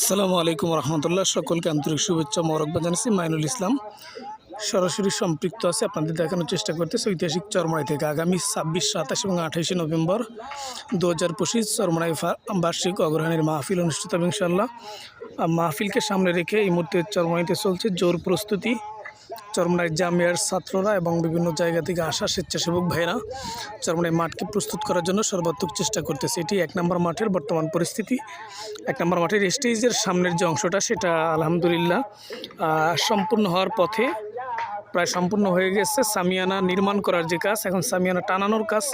আসসালামু আলাইকুম রহমতুল্লাহ। সকলকে আন্তরিক শুভেচ্ছা মোরকবাদ জানাচ্ছি। মাইনুল ইসলাম সরাসরি সম্পৃক্ত আছে। আপনাদের দেখানোর চেষ্টা করতেছে ঐতিহাসিক চরমড়াই থেকে। আগামী ছাব্বিশ, সাতাশ এবং আঠাশে নভেম্বর দু হাজার পঁচিশ চরমড়াই বার্ষিক অগ্রহণের মাহফিল অনুষ্ঠিত হবে ইনশাল্লাহ মাহফিলকে সামনে রেখে এই মুহূর্তে চরমড়াইতে চলছে জোর প্রস্তুতি। চরমনাই জামিয়ার ছাত্ররা এবং বিভিন্ন জায়গা থেকে আসা স্বেচ্ছাসেবক ভাইরা চরমনাই মাঠকে প্রস্তুত করার জন্য সর্বাত্মক চেষ্টা করতেছে। এটি এক নম্বর মাঠের বর্তমান পরিস্থিতি। এক নম্বর মাঠের স্টেজের সামনের যে অংশটা, সেটা আলহামদুলিল্লাহ সম্পূর্ণ হওয়ার পথে প্রায় সম্পূর্ণ হয়ে গেছে। সামিয়ানা নির্মাণ করার যে কাজ, এখন সামিয়ানা টানানোর কাজ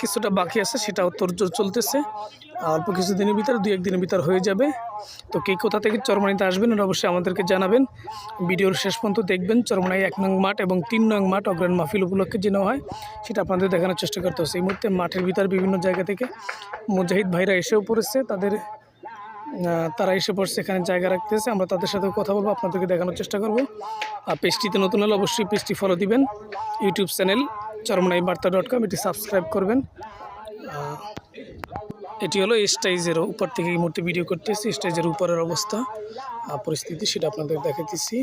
কিছুটা বাকি আছে, সেটাও তোরজোর চলতেছে। অল্প কিছুদিনের ভিতর দু একদিনের ভিতর হয়ে যাবে। তো কে কোথা থেকে চরমানিতে আসবেন এটা অবশ্যই আমাদেরকে জানাবেন। ভিডিওর শেষ পর্যন্ত দেখবেন, চরমানাই এক নং মাঠ এবং তিন নং মাঠ অগ্রাণ মাহফিল উপলক্ষে যে হয়, সেটা আপনাদের দেখানোর চেষ্টা করতে হচ্ছে এই মুহূর্তে মাঠের ভিতর বিভিন্ন জায়গা থেকে মুজাহিদ ভাইরা এসেও পড়েছে, তাদের তারা এসে পড়ছে, এখানে জায়গা রাখতেছে। আমরা তাদের সাথে কথা বলব, আপনাদেরকে দেখানোর চেষ্টা করব। পেজটিতে নতুন হলে অবশ্যই পেজটি ফলো দিবেন। YouTube channel Charmonai Barta dot কম এটি সাবস্ক্রাইব করবেন। এটি হলো স্টেজের উপর থেকে এই মুহূর্তে ভিডিও করতেছি। স্টাইজের উপরের অবস্থা পরিস্থিতি সেটা আপনাদের দেখাতেছি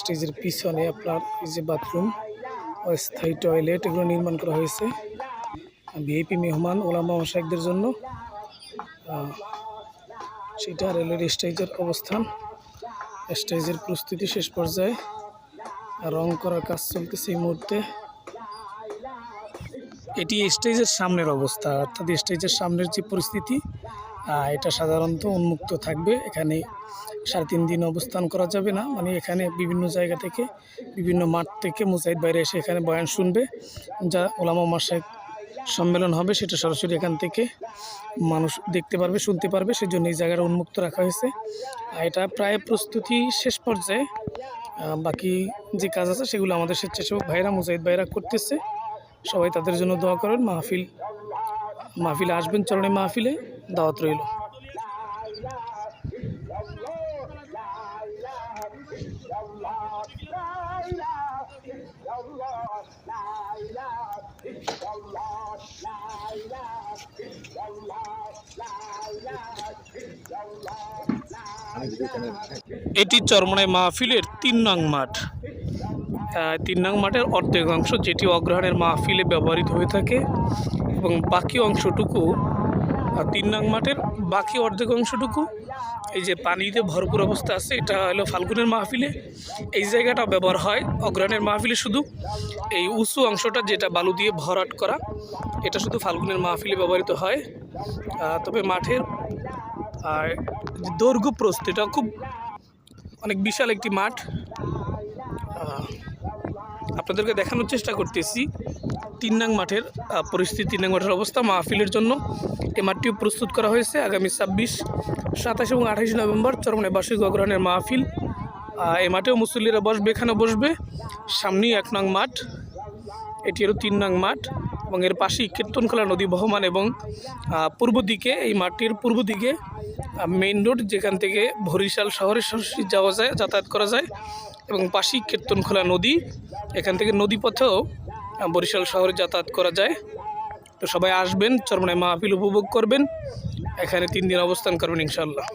স্টেজের পিছনে আপনার এই যে বাথরুম অস্থায়ী টয়লেট এগুলো নির্মাণ করা হয়েছে। ভিআইপি মেহমান, ওলামা মশাইকদের জন্য। সেটা রেলের স্টেজের অবস্থান। স্টেজের প্রস্তুতি শেষ পর্যায়ে রং করার কাজ চলতেছে এই মুহূর্তে। এটি স্টেজের সামনের অবস্থা, অর্থাৎ স্টেজের সামনের যে পরিস্থিতি এটা সাধারণত উন্মুক্ত থাকবে। এখানে সাড়ে তিন দিন অবস্থান করা যাবে না। মানে এখানে বিভিন্ন জায়গা থেকে, বিভিন্ন মাঠ থেকে মুজাহিদ বাইরে এসে এখানে বয়ান শুনবে। যা ওলামা মাসায় সম্মেলন হবে সেটা সরাসরি এখান থেকে মানুষ দেখতে পারবে শুনতে পারবে সেজন্য এই জায়গাটা উন্মুক্ত রাখা হয়েছে আর এটা প্রায় প্রস্তুতি শেষ পর্যায়ে বাকি যে কাজ আছে সেগুলো আমাদের স্বেচ্ছাসেবক ভাইরা মুজাহিদ ভাইরা করতেছে সবাই তাদের জন্য দোয়া করেন মাহফিল মাহফিলে আসবেন চরণে মাহফিলে দাওয়াত রইল এটি চরমনাই মাহফিলের তিন নং মাঠ। তিন নং মাঠের অর্ধেক অংশ যেটি অগ্রহণের মাহফিলে ব্যবহৃত হয়ে থাকে এবং বাকি অংশটুকু তিন নং মাঠের বাকি অর্ধেক অংশটুকু, এই যে পানিতে ভরপুর অবস্থা আছে, এটা হলো ফাল্গুনের মাহফিলে। এই জায়গাটা ব্যবহার হয় অগ্রহণের মাহফিলে শুধু। এই উঁচু অংশটা যেটা বালু দিয়ে ভরাট করা, এটা শুধু ফাল্গুনের মাহফিলে ব্যবহৃত হয়। তবে মাঠের, আর দৈর্ঘ্য প্রস্থ, এটা খুব অনেক বিশাল একটি মাঠ। আপনাদেরকে দেখানোর চেষ্টা করতেছি। তিন নাং মাঠের পরিস্থিতি তিন নং মাঠের অবস্থা মাহফিলের জন্য। এই মাঠটিও প্রস্তুত করা হয়েছে আগামী ছাব্বিশ সাতাশ এবং আঠাশে নভেম্বর চরমনে বার্ষিক অগ্রহণের মাহফিল। এই মাঠেও মুসল্লিরা বসবে এখানে বসবে। সামনেই এক নং মাঠ এটি হলো তিন নং মাঠ এবং এর পাশেই কীর্তনখোলা নদী বহমান এবং পূর্ব দিকে এই মাঠটির পূর্ব দিকে মেইন রোড যেখান থেকে বরিশাল শহরে সরাসরি যাওয়া যায় যাতায়াত করা যায় এবং পাশেই কীর্তনখোলা নদী। এখান থেকে নদী পথেও আহ, বরিশাল শহরে যাতায়াত করা যায়। তো সবাই আসবেন, চরমনায় মাহফিল উপভোগ করবেন। এখানে তিন দিন অবস্থান করবেন ইনশাল্লাহ